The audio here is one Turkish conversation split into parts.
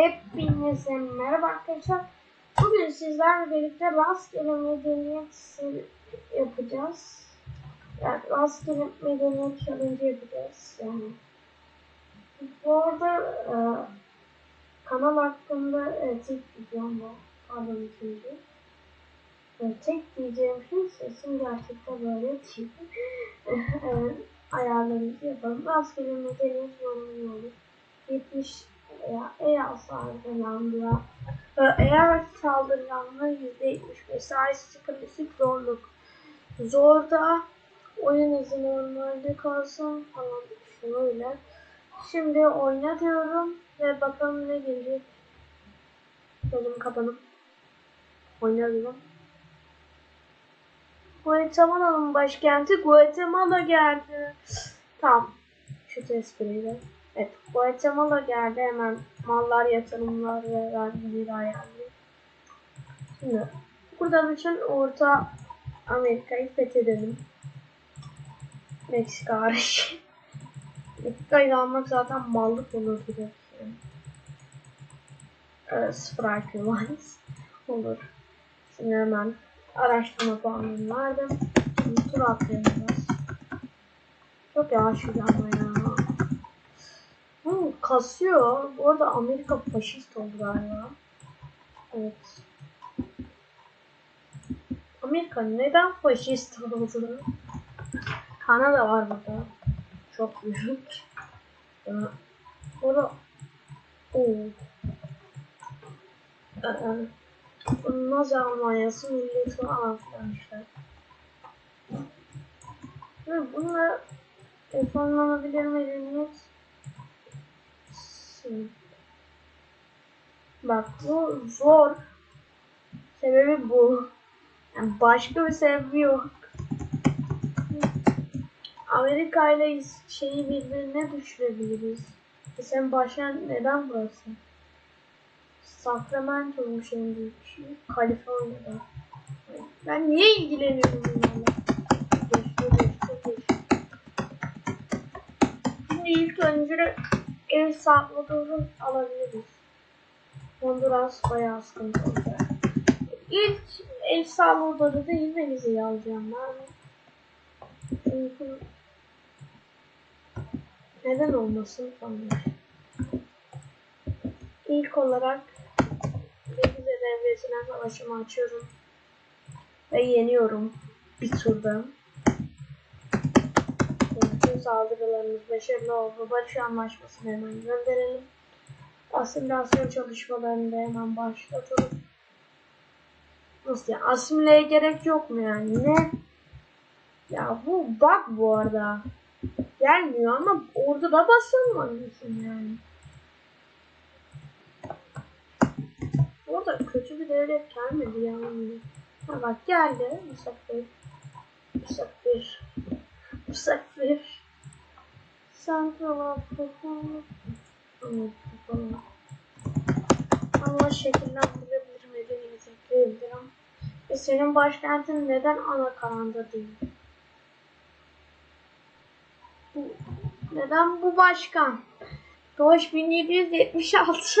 Hepinize merhaba arkadaşlar. Bugün sizlerle birlikte rastgele medeniyet yapacağız. Yani rastgele medeniyet challenge yapacağız. Yani. Bu arada e, kanal hakkında e, tek videom var. Pardon ikinci. E, tek diyeceğim şey sesim gerçekten böyle değil. e, ayarlarımızı yapalım. Rastgele medeniyet yorumu olur. 70 veya eğer saldırılandığa eğer saldırılanma %75 sahip sıkıntısız zorluk. Zorda oyun hızı normalde kalsın falan şöyle. Şimdi oyna diyorum ve bakalım ne gelecek. Gözüm kapanıp oyna diyorum Guatemala'nın başkenti Guatemala geldi. Tamam. Şu espriyle Evet, Guatemala geldi hemen mallar, yatırımlar ve vergileri ayarlıyor. Şimdi buradan için Orta Amerika'yı fethedelim. Meksika hariç. Meksika'yı almak zaten mallık olur direkt. Yani. Ee, sıfır IQ olur. Şimdi hemen araştırma puanını verdim. Şimdi tur atlayalım biraz. Çok yavaş ama Hmm, kasıyor. Bu arada Amerika faşist oldu galiba. Evet. Amerika neden faşist oldu? Kanada var burada. Çok büyük. Burada Oo. Ee, Nazi Almanyası milleti işte. Ve bununla fonlanabilir medeniyet Bak bu zor. Sebebi bu. Yani başka bir sebebi yok. Amerika ile şeyi birbirine düşürebiliriz. E sen başkan neden burası? Sacramento'muş en büyük şey. Kaliforniya'da. Ben niye ilgileniyorum bunlarla? Geçti, geçti, geçti. Şimdi ilk önce El Salvador'u alabiliriz. Honduras bayağı sıkıntı olacak. İlk El Salvador'u değil Venezuela alacağım ben. Çünkü neden olmasın falan. İlk olarak Venezuela devletine savaşımı açıyorum. Ve yeniyorum. Bir turda. Saldırılarımız başarılı oldu. Barış anlaşmasını hemen gönderelim. Asimilasyon çalışmalarını da hemen başlatalım. Nasıl ya? Asimileye gerek yok mu yani? Ne? Ya bu bak bu arada. Gelmiyor ama orada da basılmalısın yani. Orada kötü bir devlet gelmedi yani. Ha bak geldi. Misafir. Misafir. Misafir. Africa. Ama şekillendirebilir medeniyeti ekleyebilirim. Ve senin başkentin neden ana karanda değil? Neden bu başkan? Doğuş 1776.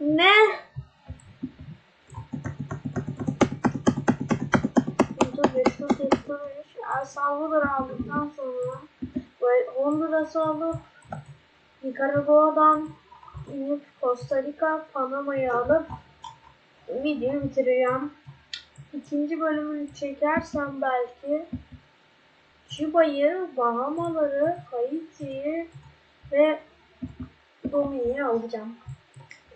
ne? Burada 583 El Salvador aldıktan sonra Honduras'ı alıp Nicaragua'dan inip Costa Rica, Panama'yı alıp videoyu bitireceğim. İkinci bölümünü çekersem belki Küba'yı, Bahamaları, Haiti'yi ve Domini'yi alacağım.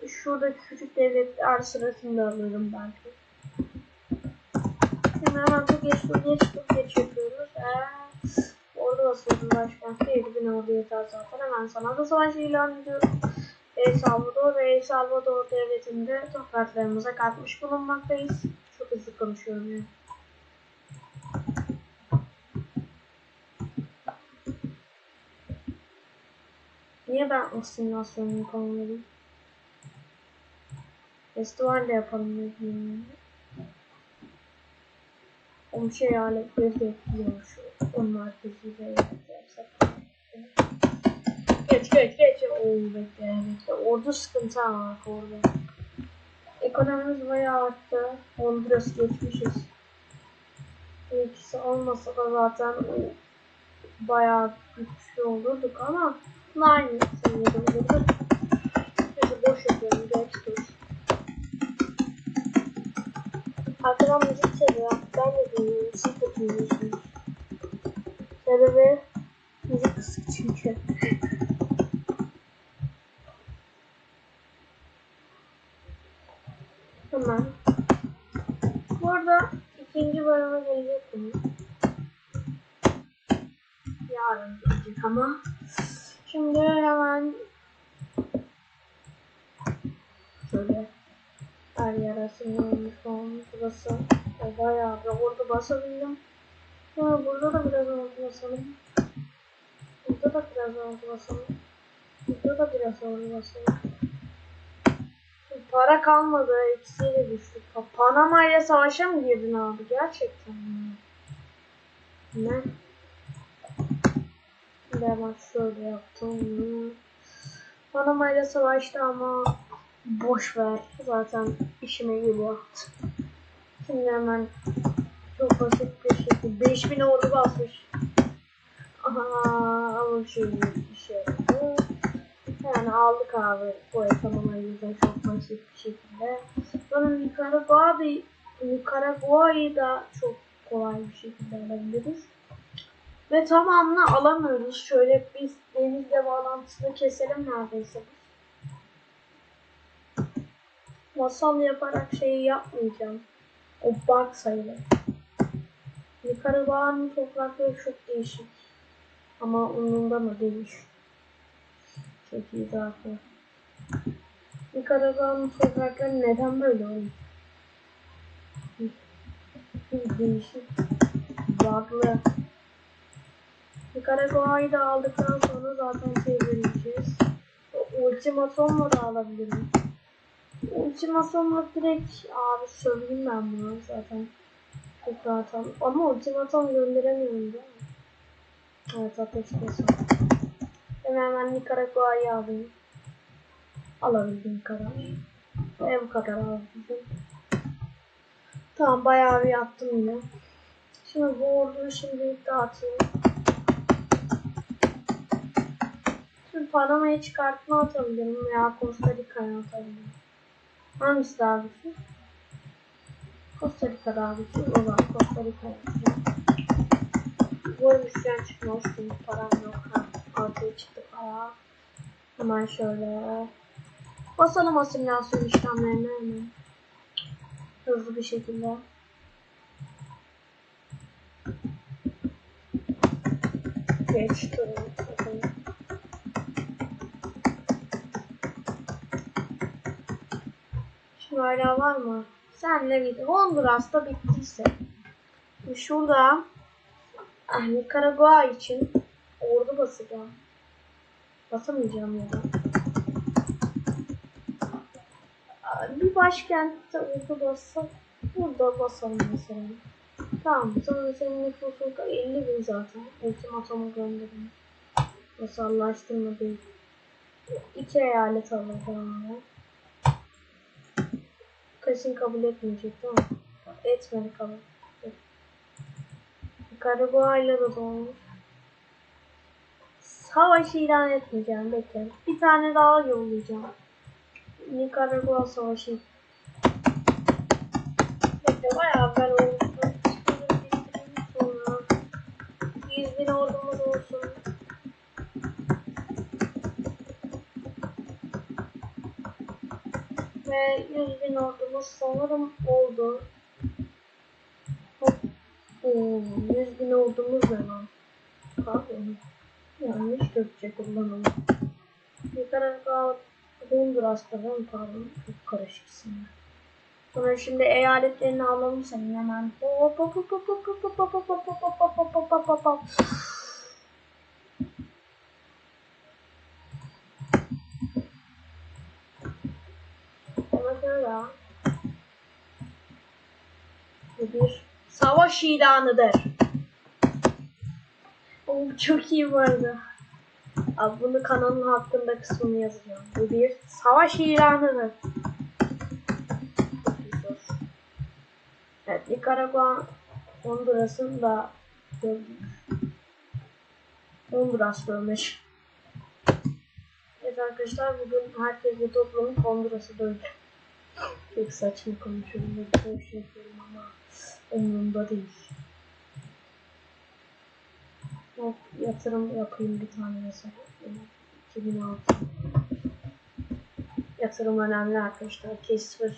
Şurada küçük devletler sırasında alırım belki. Şimdi hemen çok geç çok geç çok geç yapıyoruz. Ee, orada basıyordum başkenti 7000 ordu yeter zaten. Hemen sana da savaş ilan ediyorum. El Salvador ve El Salvador devletinde topraklarımıza katmış bulunmaktayız. Çok hızlı konuşuyorum ya. Niye ben asimilasyonu yapamadım? Festival de yapalım dedim. Komşu eyaletleri de etkiliyor şu. Onun arkasıyla yapacaksak. Geç geç geç. Oo bekle bekle. Ordu sıkıntı ama orada. Ekonomimiz bayağı arttı. Honduras geçmişiz. İkisi olmasa da zaten bayağı güçlü olurduk ama aynı seviyede olurduk. Neyse boş yapıyorum. Geç dur. Arkadan müzik seviyor. Ben de dinliyorum. Siz de dinliyorsunuz. Sebebi müzik kısık çünkü. Hemen. Burada ikinci bölüme gelecek bunu. Yarın gelecek ama. Şimdi hemen şöyle her yer aslında olmuş olmuş. Burası bayağı bir orada basabildim. Sonra burada da biraz orada basalım. Burada da biraz orada basalım. Burada da biraz orada basalım. Para kalmadı. Eksiyle düştük. Panama ile savaşa mı girdin abi? Gerçekten mi? Ne? Şimdi hemen şöyle yaptım. Panama ile savaştı ama boş ver. Zaten işime geliyor. Şimdi hemen çok basit bir 5000 ordu basmış. Aha ama şey bir şey oldu. Yani aldık abi bu ekonomiyi de çok basit bir şekilde. Sonra Nicaragua'yı Nicaragua'yı da çok kolay bir şekilde alabiliriz. Ve tamamını alamıyoruz. Şöyle biz denizle bağlantısını keselim neredeyse. Masal yaparak şeyi yapmayacağım. O bug sayılır. Nicaragua'nın toprakları çok değişik. Ama umurumda mı değil. Çok iyi zaten. Nicaragua'nın toprakları neden böyle oluyor? Değişik. Bug'lı. Nicaragua'yı da aldıktan sonra zaten çevireceğiz. Ultimatomla da alabilirim. Ultimatomla direkt abi söyleyeyim ben bunu zaten. Al. Ama ultimatom gönderemiyorum mi? Evet ateşte son. Ben hemen Nicaragua'yı alayım. Alabildiğim kadar. Ve bu kadar alabildim. Tamam bayağı bir yaptım yine. Şimdi bu orduyu şimdilik dağıtayım. Şimdi Panama'yı çıkartma atabilirim veya Costa Rica'ya atabilirim. Hangisi daha güçlü? Costa Rica daha güçlü. O zaman Costa Rica'ya. Bu üstten çıkmaz çünkü param yok. Ha, ortaya çıktı para. Hemen şöyle basalım asimilasyon işlemlerini hemen. Hızlı bir şekilde. Geç. Bakın. Şimdi hala var mı? Senle bir Honduras'ta bittiyse. Şurada Ah, Nikaragua için ordu basacağım. Basamayacağım ya da. Bir başkentte ordu bassak burada basalım mesela. Tamam sonra senin nüfusun 50 bin zaten. Ultimatomu gönderin. Vasallaştırma değil. İki eyalet alacağım ya. Kesin kabul etmeyecek değil mi? Etmedi kabul. Nikaragua ile de doğmuş. Savaş ilan etmeyeceğim bekle. Bir tane daha yollayacağım. Nikaragua savaşı. Bekle bayağı ben oldu. Ve 100 bin ordumuz sanırım oldu. Hop. Oo, 100 bin ordumuz ne lan? Pardon. Yanlış Türkçe kullanıldı. Nikaragua Honduras'ta ben pardon. Çok karışık isimler. Sonra şimdi eyaletlerini alalım senin hemen. Hop hop hop hop hop hop hop hop hop hop hop hop hop hop hop Mesela bu bir savaş ilanıdır. O çok iyi bu arada. Abi bunu kanalın hakkında kısmını yazacağım. Bu bir savaş ilanıdır. Evet, Nikaragua Honduras'ın da. Honduras bölmüş. Evet arkadaşlar bugün herkesle toplanıp Honduras'ı dövdük. Çok saçma konuşuyorum. ve bir şey yapıyorum ama umurumda değil. Hop, yatırım yapayım bir tane mesela. 2006. Yatırım önemli arkadaşlar. Casper.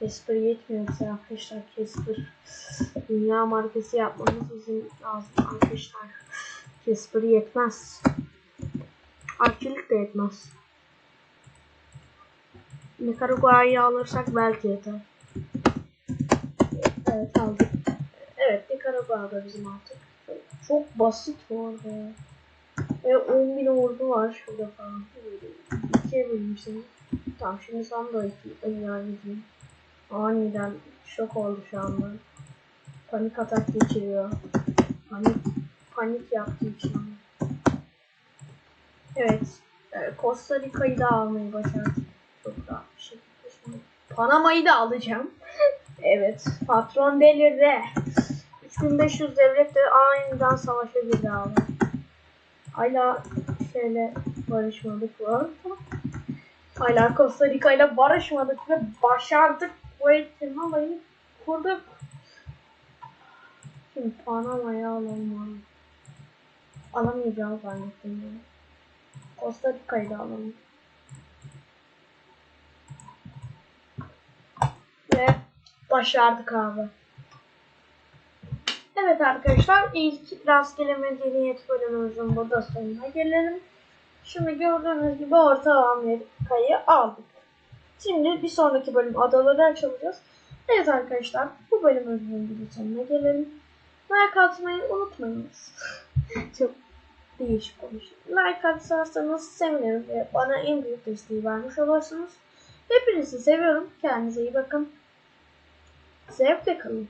Casper yetmiyor bize arkadaşlar. Casper. Dünya markası yapmamız bizim lazım arkadaşlar. Casper yetmez. Arçelik de yetmez. Nicaragua'yı alırsak belki yeter. Evet aldık. Evet Nicaragua da bizim artık. Çok basit bu arada ya. Ve 10 bin ordu var şurada falan. İkiye bölmüşsünüz. Tamam şimdi sen yani diyeyim. Aniden şok oldu şu anda. Panik atak geçiriyor. Panik, panik yaptı şu an. Evet. e, Costa Rica'yı da almayı başardım. Çok rahat bir şekilde. Şimdi Panama'yı da alacağım. evet. Patron delirdi. 3500 devlet de aniden savaşa girdi abi. Hala şeyle barışmadık var. Hala Costa Rica ile barışmadık ve başardık. Bu eğitim olayı kurduk. Şimdi Panama'yı alalım abi. Alamayacağız zannettim yani. Costa Rica'yı da alalım. Ve başardık abi. Evet arkadaşlar ilk rastgele medeniyet bölümümüzün burada sonuna gelelim. Şimdi gördüğünüz gibi Orta Amerika'yı aldık. Şimdi bir sonraki bölüm adaları açılacağız. Evet arkadaşlar bu bölümümüzün bir sonuna gelelim. Like atmayı unutmayınız. Çok değişik konuştum. Like atarsanız sevinirim ve bana en büyük desteği vermiş olursunuz. Hepinizi seviyorum. Kendinize iyi bakın. sehr entwickeln.